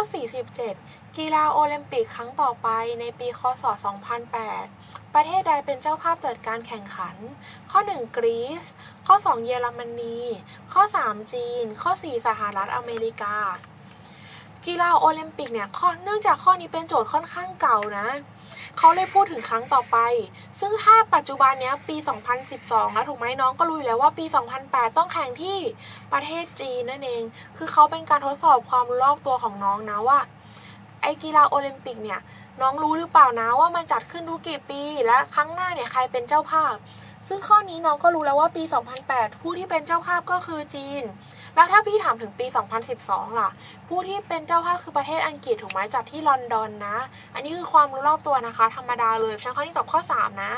อ47 กีฬาโอลิมปิกครั้งต่อไปในปี คศ 2008 ประเทศใดเป็นเจ้าภาพจัดการแข่งขัน ข้อ 1 กรีซ ข้อ 2 เยอรมนี ข้อ 3 จีน ข้อ 4 สหรัฐอเมริกา กีฬาโอลิมปิกเนี่ยข้อเนื่องจากข้อนี้เป็นโจทย์ค่อนข้างเก่านะ เขาเลยพูดถึงครั้งต่อไป ซึ่งถ้าปัจจุบันเนี้ยปี 2012แล้วถูกไหมน้องก็รู้อยู่แล้วว่าปี 2008 ต้องแข่งที่ประเทศจีนนั่นเอง คือเขาเป็นการทดสอบความรู้รอบตัวของน้องนะว่า ไอกีฬาโอลิมปิกเนี่ยน้องรู้หรือเปล่านะว่ามันจัดขึ้นทุกกี่ปี และครั้งหน้าเนี่ยใครเป็นเจ้าภาพ ซึ่งข้อนี้น้องก็รู้แล้วว่าปี 2008 ผู้ที่เป็นเจ้าภาพก็คือจีน แล้วถ้าพี่ถามถึงปี 2012 ล่ะ ผู้ที่เป็นเจ้าภาพคือประเทศอังกฤษถูกไหมจัดที่ลอนดอนนะ อันนี้คือความรู้รอบตัวนะคะ ธรรมดาเลยชั้นข้อนี้กับข้อ 3 นะ